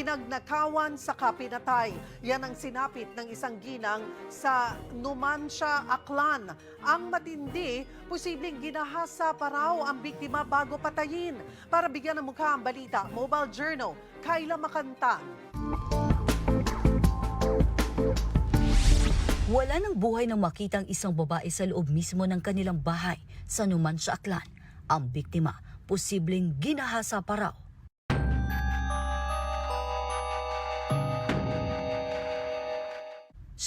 pinagnakawan sa kapinatay. Yan ang sinapit ng isang ginang sa Numancia, Aklan. Ang matindi, posibleng ginahasa pa raw ang biktima bago patayin. Para bigyan ng mukha ang balita, Mobile Journal, Kayla Makanta. Wala nang buhay nang makita ang isang babae sa loob mismo ng kanilang bahay sa Numancia, Aklan. Ang biktima, posibleng ginahasa pa raw.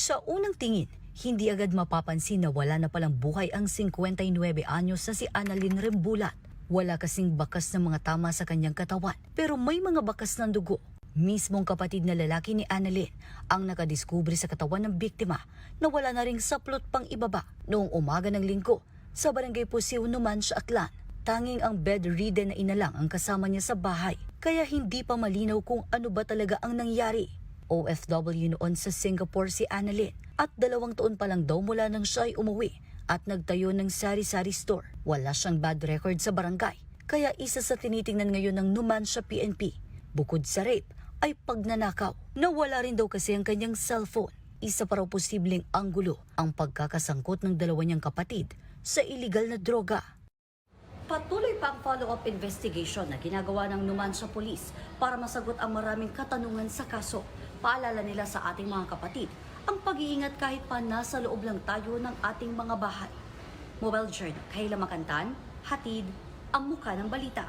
Sa unang tingin, hindi agad mapapansin na wala na palang buhay ang 59 anyos na si Annalyn Rembulat. Wala kasing bakas ng mga tama sa kanyang katawan, pero may mga bakas ng dugo. Mismong kapatid na lalaki ni Annalyn ang nakadiskubre sa katawan ng biktima na wala na ring saplot pang ibaba noong umaga ng linggo sa barangay Pusiw naman sa Aklan. Tanging ang bedridden na ina lang ang kasama niya sa bahay kaya hindi pa malinaw kung ano ba talaga ang nangyari. OFW noon sa Singapore si Annalyn at dalawang taon pa lang daw mula nang siya ay umuwi at nagtayo ng sari-sari store. Wala siyang bad record sa barangay kaya isa sa tinitingnan ngayon ng Numancia PNP. Bukod sa rape ay pagnanakaw. Nawala rin daw kasi ang kanyang cellphone. Isa pa raw posibleng anggulo ang pagkakasangkot ng dalawa niyang kapatid sa iligal na droga. Patuloy pa ang follow-up investigation na ginagawa ng Numancia Police para masagot ang maraming katanungan sa kaso. Paalala nila sa ating mga kapatid, ang pag-iingat kahit pa nasa loob lang tayo ng ating mga bahay. Mobile Journal, Kayla Makantan, Hatid, ang muka ng balita.